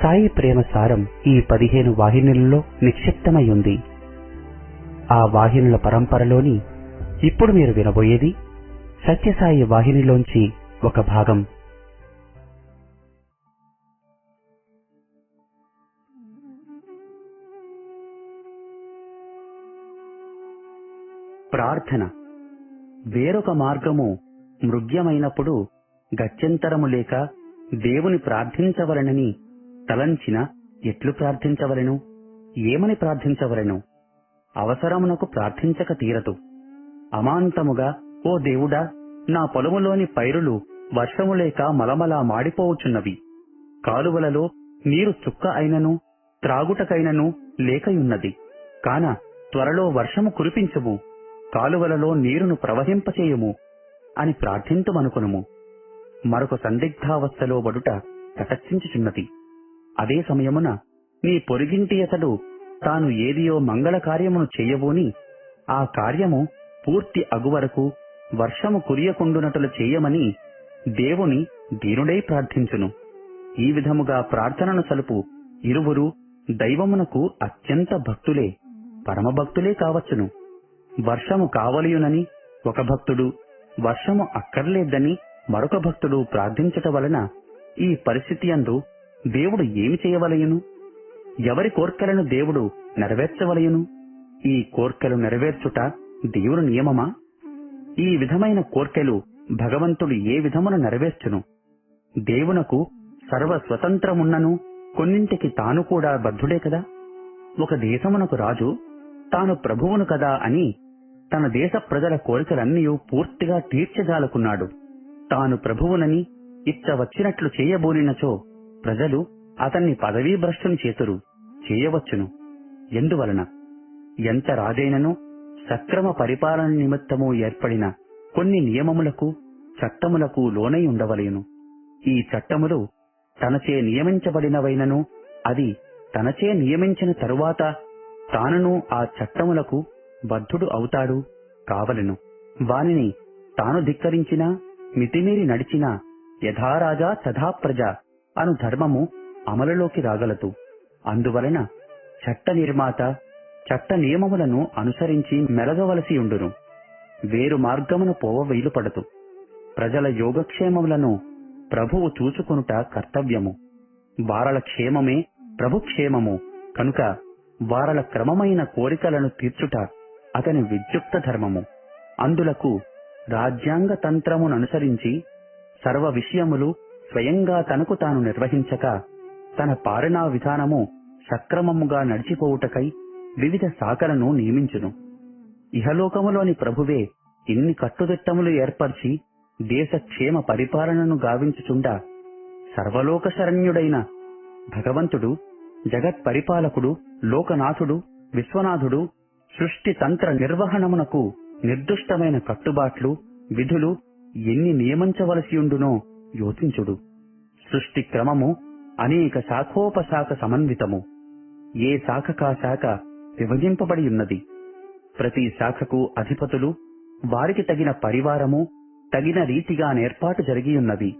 సాయి ప్రేమ సారం ఈ పదిహేను వాహినులలో నిక్షిప్తమై ఉంది ఆ వాహినుల పరంపరలోని ఇప్పుడు మీరు వినబోయేది సత్యసాయి వాహినిలోంచి ఒక భాగం. ప్రార్థన. వేరొక మార్గము మృగ్యమైనప్పుడు గత్యంతరము లేక దేవుని ప్రార్థించవలనని తలంచిన ఎట్లు ప్రార్థించవలెను? ఏమని ప్రార్థించవలెను? అవసరమునకు ప్రార్థించక తీరదు. అమాంతముగా ఓ దేవుడా నా పొలములోని పైరులు వర్షము లేక మలమలా మాడిపోవుచున్నవి. కాలువలలో నీరు చుక్క అయినను త్రాగుటకైనను లేకయున్నది. కాన త్వరలో వర్షము కురిపించుము. కాలువలలో నీరును ప్రవహింపచేయుము. అని ప్రార్థింతుమనుకొనుము. మరొక సందిగ్ధావస్థలో బడుట తటస్థించుచున్నది అదే సమయమున నీ పొరిగింటి అతడు తాను ఏదియో మంగళ కార్యమును చెయ్యబోని ఆ కార్యము పూర్తి అగువరకు వర్షము కురియకుండునట్లు చేయమని దేవుని దీనుడై ప్రార్థించును. ఈ విధముగా ప్రార్థనను సలుపు ఇరువురు దైవమునకు అత్యంత భక్తులే పరమభక్తులే కావచ్చును. వర్షము కావలియునని ఒక భక్తుడు వర్షము అక్కర్లేదని మరొక భక్తుడు ప్రార్థించట వలన ఈ పరిస్థితి అందు దేవుడు ఏమి చేయవలయును? ఎవరి కోర్కెలను దేవుడు నెరవేర్చవలయును? ఈ కోర్కెలు నెరవేర్చుట దేవుని నియమమా? ఈ విధమైన కోర్కెలు భగవంతుడు ఏ విధమున నెరవేర్చును? దేవునకు సర్వ స్వతంత్రమున్నను కొన్నింటికి తాను కూడా బద్ధుడే కదా? ఒక దేశమునకు రాజు తాను ప్రభువును కదా అని తన దేశ ప్రజల కోరికలన్నీ పూర్తిగా తీర్చజాలకున్నాడు తాను ప్రభువునని ఇచ్చ వచ్చినట్లు చేయబోనినచో ప్రజలు అతన్ని పదవీ భ్రష్టుని చేతురు చేయవచ్చును. ఎందువలన? ఎంత రాజైనను సక్రమ పరిపాలన నిమిత్తము ఏర్పడిన కొన్ని నియమములకు చట్టములకు లోనై ఉండవలేను. ఈ చట్టములు తనచే నియమించబడినవైనను అది తనచే నియమించిన తరువాత తానును ఆ చట్టములకు బద్ధుడు అవుతాడు కావలెను. వానిని తాను ధిక్కరించినా మితిమీరి నడిచినా యథారాజా తథా ప్రజ అను ధర్మము అమలులోకి రాగలదు. అందువలన చట్ట నిర్మాత చట్ట నియమములను అనుసరించి మెలగవలసి ఉండును. వేరు మార్గమును పోవ వీలుపడదు. ప్రజల యోగక్షేమములను ప్రభువు చూచుకొనుట కర్తవ్యము. వారల క్షేమమే ప్రభు క్షేమము. కనుక వారల క్రమమైన కోరికలను తీర్చుట అతని విద్యుక్త ధర్మము. అందులకు రాజ్యాంగ తంత్రముననుసరించి సర్వ విషయములు స్వయంగా తనకు తాను నిర్వహించక తన పాలనా విధానము సక్రమముగా నడిచిపోవుటకై వివిధ శాఖలను నియమించును. ఇహలోకములోని ప్రభువే ఇన్ని కట్టుదిట్టములు ఏర్పరిచి దేశ క్షేమ పరిపాలనను గావించుచుండా సర్వలోక శరణ్యుడైన భగవంతుడు జగత్ పరిపాలకుడు లోకనాథుడు విశ్వనాథుడు సృష్టి తంత్ర నిర్వహణమునకు నిర్దుష్టమైన కట్టుబాట్లు విధులు ఎన్ని నియమించవలసియుండునో యోచించుడు. సృష్టి క్రమము అనేక శాఖోపశాఖ సమన్వితము. ఏ శాఖకా శాఖ విభజింపబడి ఉన్నది ప్రతి శాఖకు అధిపతులు వారికి తగిన పరివారము తగిన రీతిగా నేర్పాటు జరిగియున్నది.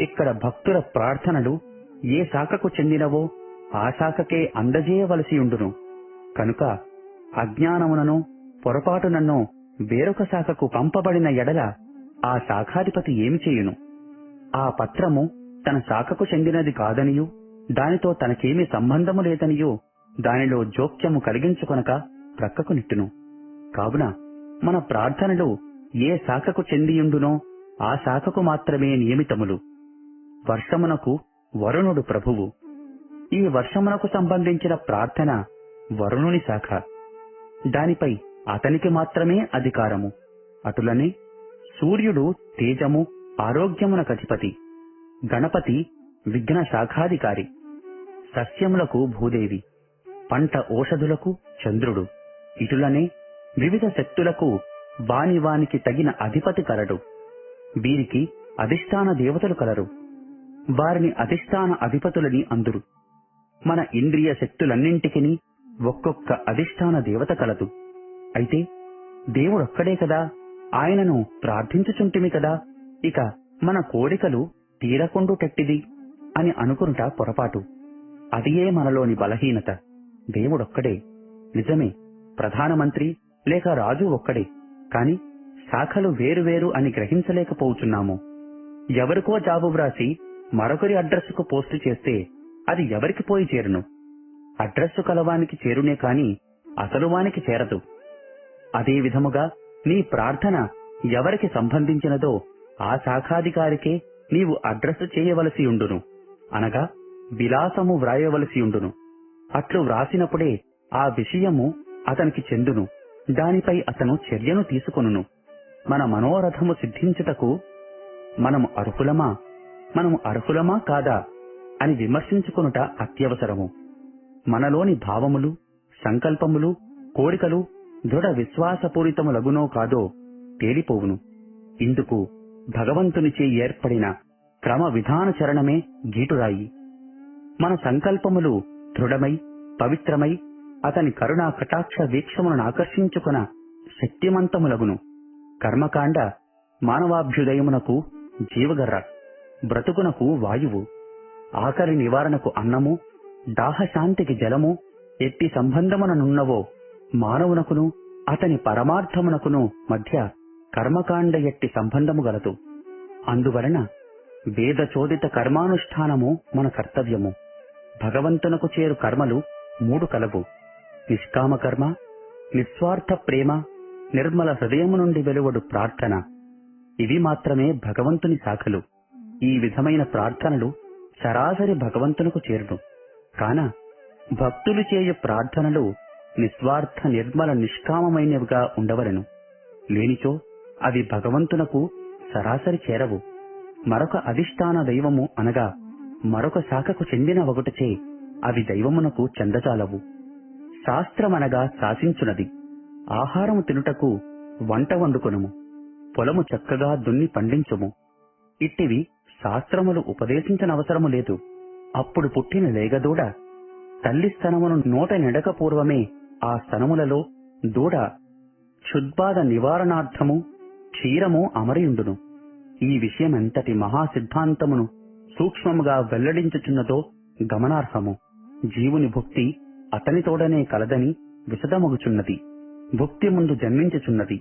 ఇక్కడ భక్తుల ప్రార్థనలు ఏ శాఖకు చెందినవో ఆ శాఖకే అందజేయవలసి ఉండును కనుక అజ్ఞానమునను పొరపాటునను వేరొక శాఖకు పంపబడిన ఎడల ఆ శాఖాధిపతి ఏమి చేయును? ఆ పత్రము తన శాఖకు చెందినది కాదనియూ దానితో తనకేమీ సంబంధము లేదనియో దానిలో జోక్యము కలిగించుకొనక ప్రక్కకు నిట్టును. కావున మన ప్రార్థనలు ఏ శాఖకు చెందియుండునో ఆ శాఖకు మాత్రమే నియమితములు. వర్షమునకు వరుణుడు ప్రభువు. ఈ వర్షమునకు సంబంధించిన ప్రార్థన వరుణుని శాఖ. దానిపై అతనికి మాత్రమే అధికారము. అటులనే సూర్యుడు తేజము ఆరోగ్యమున అధిపతి. గణపతి విఘ్న శాఖాధికారి సస్యములకు భూదేవి. పంట ఓషధులకు చంద్రుడు. ఇటులనే వివిధ శక్తులకు వాని వానికి తగిన అధిపతి కలడు. వీరికి అధిష్టాన దేవతలు కలరు. వారిని అధిష్టాన అధిపతులని అందురు. మన ఇంద్రియ శక్తులన్నింటికి ఒక్కొక్క అధిష్టాన దేవత కలదు. అయితే దేవుడొక్కడే కదా? ఆయనను ప్రార్థించుచుంటిమి కదా? ఇక మన కోరికలు తీరకుండుటట్టిది అని అనుకుంటా పొరపాటు. అదియే మనలోని బలహీనత. దేవుడొక్కడే. నిజమే ప్రధానమంత్రి లేక రాజు ఒక్కడే. కాని శాఖలు వేరువేరు అని గ్రహించలేకపోతున్నాము. ఎవరికో జాబు వ్రాసి మరొకరి అడ్రస్కు పోస్టు చేస్తే అది ఎవరికి పోయి చేరును? అడ్రస్సు కలవానికి చేరునే కాని అసలు వానికి చేరదు. అదే విధముగా నీ ప్రార్థన ఎవరికి సంబంధించినదో ఆ శాఖాధికారికే నీవు అడ్రస్ చేయవలసి ఉండును. అనగా విలాసము వ్రాయవలసి ఉండును. అట్లు వ్రాసినప్పుడే ఆ విషయము అతనికి చెందును. దానిపై అతను చర్యను తీసుకొనును. మన మనోరథము సిద్ధించుటకు మనము అర్హులమా? మనము అర్హులమా కాదా? అని విమర్శించుకొనుట అత్యవసరము. మనలోని భావములు సంకల్పములు కోరికలు దృఢ విశ్వాసపూరితములగునో కాదో తేలిపోవును. ఇందుకు భగవంతునిచే ఏర్పడిన క్రమ విధాన చరణమే గీటురాయి. మన సంకల్పములు దృఢమై పవిత్రమై అతని కరుణా కటాక్ష వీక్షములను ఆకర్షించుకున శక్తిమంతములగును. కర్మకాండ మానవాభ్యుదయమునకు జీవగర్ర బ్రతుకునకు వాయువు ఆకలి నివారణకు అన్నము దాహశాంతికి జలము ఎట్టి సంబంధముననున్నవో మానవునకును అతని పరమార్థమునకును మధ్య కర్మకాండ ఎట్టి సంబంధము గలదు. అందువలన వేద చోదిత కర్మానుష్ఠానము మన కర్తవ్యము. భగవంతునకు చేరు కర్మలు మూడు కలవు. నిష్కామ కర్మ నిస్వార్థ ప్రేమ నిర్మల హృదయము నుండి వెలువడు ప్రార్థన. ఇవి మాత్రమే భగవంతుని శాఖలు. ఈ విధమైన ప్రార్థనలు సరాసరి భగవంతునకు చేరును. కాన భక్తులు చేయు ప్రార్థనలు నిస్వార్థ నిర్మల నిష్కామమైనవిగా ఉండవలెను. లేనిచో అవి భగవంతునకు సరాసరి చేరవు. మరొక అధిష్టాన దైవము అనగా మరొక శాఖకు చెందిన ఒకటిచే అవి దైవమునకు చెందజాలవు. శాస్త్రమనగా శాసించునది. ఆహారము తినుటకు వంట వండుకొనుము. పొలము చక్కగా దున్ని పండించుము. ఇట్టివి శాస్త్రములు ఉపదేశించనవసరము లేదు. అప్పుడు పుట్టిన లేగదూడ తల్లి స్తనమును నోట నెడక పూర్వమే ఆ స్తనములలో దూడ క్షుద్బాధ నివారణార్థము క్షీరము అమరియుండును. ఈ విషయమెంతటి మహాసిద్ధాంతమును సూక్ష్మముగా వెల్లడించుచున్నదో గమనార్హము. జీవుని భుక్తి అతనితోడనే కలదని విశదమగుచున్నది. భుక్తి ముందు జన్మించుచున్నది.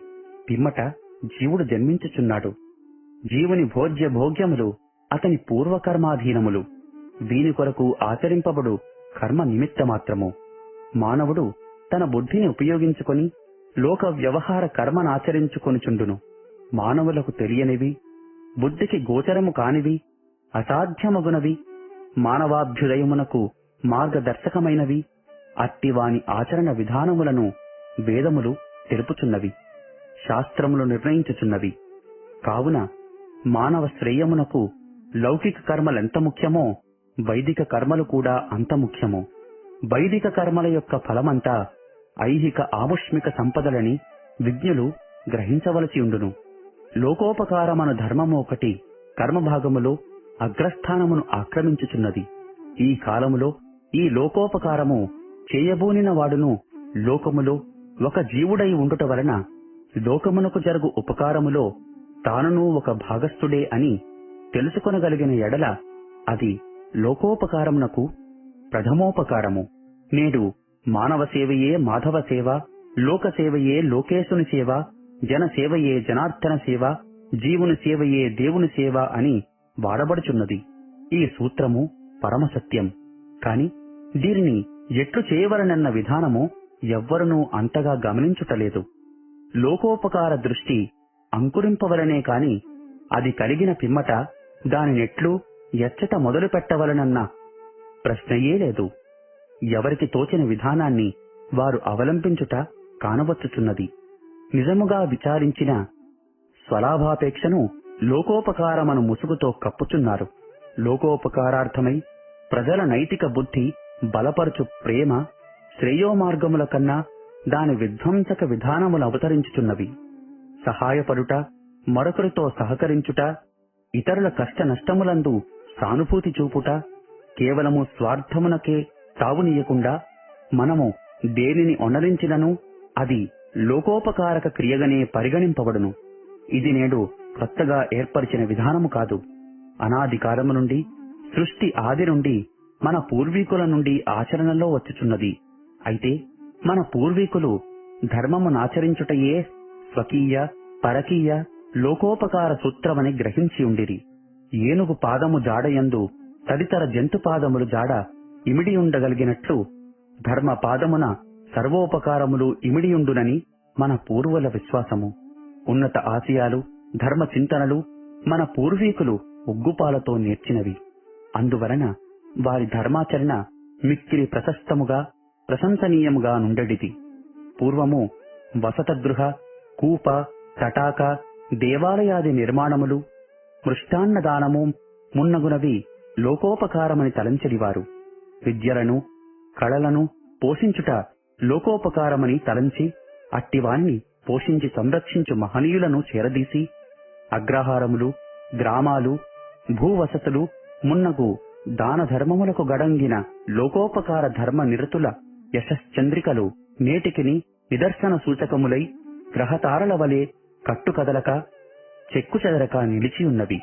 పిమ్మట జీవుడు జన్మించుచున్నాడు. జీవుని భోజ్య భోగ్యములు అతని పూర్వకర్మాధీనములు. దీని కొరకు ఆచరింపబడు కర్మ నిమిత్త మాత్రము మానవుడు తన బుద్ధిని ఉపయోగించుకొని లోక వ్యవహార కర్మనాచరించుకొనుచుండును. మానవులకు తెలియనివి బుద్ధికి గోచరము కానివి అసాధ్యమగునవి మానవాభ్యుదయమునకు మార్గదర్శకమైనవి అట్టివాని ఆచరణ విధానములను వేదములు తెలుపుచున్నవి శాస్త్రములు నిర్ణయించుచున్నవి. కావున మానవ శ్రేయమునకు లౌకిక కర్మలెంత ముఖ్యమో వైదిక కర్మలు కూడా అంత ముఖ్యము. వైదిక కర్మల యొక్క ఫలమంతా ఐహిక ఆముష్మిక సంపదలని విజ్ఞులు గ్రహించవలసి ఉండును లోకోపకారమన ధర్మము ఒకటి కర్మభాగములో అగ్రస్థానమును ఆక్రమించుచున్నది. ఈ కాలములో ఈ లోకోపకారము చేయబూనిన వాడును. లోకములో ఒక జీవుడై ఉండుట వలన లోకమునకు జరుగు ఉపకారములో తానును ఒక భాగస్థుడే అని తెలుసుకొనగలిగిన ఎడల అది లోకోపకారమునకు ప్రథమోపకారము. నేడు మానవ సేవయే మాధవ సేవ లోక సేవయే లోకేశుని సేవ జన సేవయే జనార్దన సేవ జీవుని సేవయే దేవుని సేవ అని వాడబడుచున్నది. ఈ సూత్రము పరమసత్యం. కాని దీనిని ఎట్లు చేయవలనన్న విధానము ఎవ్వరునూ అంతగా గమనించుటలేదు. లోకోపకార దృష్టి అంకురింపవలనే కాని అది కలిగిన పిమ్మట దానినెట్లు ఎచ్చట మొదలు పెట్టవలనన్న ప్రశ్నయే లేదు. ఎవరికి తోచిన విధానాన్ని వారు అవలంబించుట కానవచ్చుచున్నది. నిజముగా విచారించిన స్వలాభాపేక్షను లోకోపకారమను ముసుగుతో కప్పుచున్నారు. లోకోపకారార్థమై ప్రజల నైతిక బుద్ధి బలపరచు ప్రేమ శ్రేయోమార్గముల కన్నా దాని విధ్వంసక విధానములు అవతరించుచున్నవి. సహాయపడుట మరొకరితో సహకరించుట ఇతరుల కష్ట నష్టములందు సానుభూతి చూపుట కేవలము స్వార్థమునకే తావునీయకుండా మనము దేనిని ఒనరించినను అది లోకోపకారక క్రియగానే పరిగణింపబడును. ఇది నేడు కొత్తగా ఏర్పరిచిన విధానము కాదు. అనాది కాలము నుండి సృష్టి ఆది నుండి మన పూర్వీకుల నుండి ఆచరణలో వచ్చుచున్నది. అయితే మన పూర్వీకులు ధర్మమునాచరించుటయే స్వకీయ పరకీయ లోకోపకార సూత్రమని గ్రహించి ఉండిరి. ఏనుగు పాదము జాడయందు తదితర జంతు పాదములు జాడ ఇమిడి ఉండగలిగినట్లు ధర్మ పాదమున సర్వోపకారములు ఇమిడియుండునని మన పూర్వుల విశ్వాసము. ఉన్నత ఆశయాలు ధర్మ చింతనలు మన పూర్వీకులు ఉగ్గుపాలతో నేర్చినవి. అందువలన వారి ధర్మాచరణ మిక్కిలి ప్రశస్తముగా ప్రశంసనీయముగా నుండెడిది. పూర్వము వసతగృహ కూప తటాక దేవాలయాది నిర్మాణములు మృష్టాన్నదానము మున్నగునవి లోకోపకారమని తలంచెడివారు విద్యలను కళలను పోషించుట లోకోపకారమని తలంచి అట్టివాణ్ణి పోషించి సంరక్షించు మహనీయులను చేరదీసి అగ్రహారములు గ్రామాలు భూవసతులు మున్నగు దాన ధర్మములకు గడంగిన లోకోపకార ధర్మ నిరతుల యశశ్చంద్రికలు నేటికిని నిదర్శన సూచకములై గ్రహతారల వలె కట్టుకదలక చెక్కుచెదరక నిలిచియున్నవి.